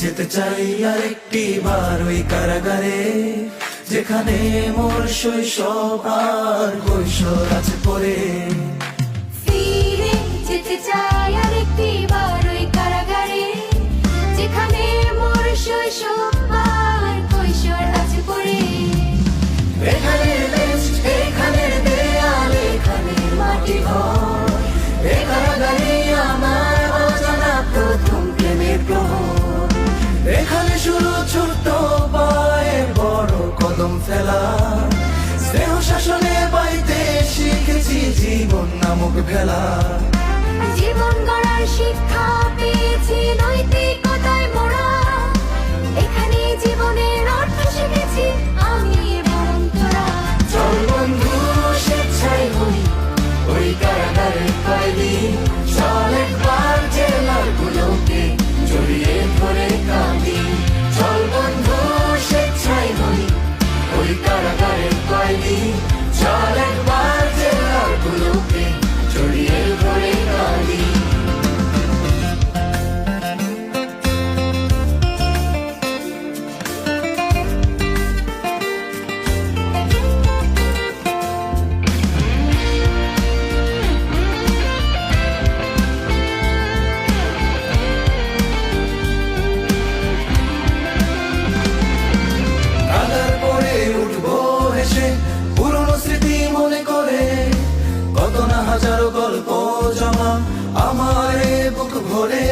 যেতে চাই আর একটি বার ওই কারাগারে যেখানে মোর শৈশব আর কৈশোর আছে পরে। এখানে শুরু ছোট্ট পায়ে বড় কদম ফেলা। স্নেহ শাসনে বাইতে শিখেছি জীবন নামক ভেলা। জীবন গড়ার শিক্ষা হাজার গল্প জমা আমারে বুক ভরে।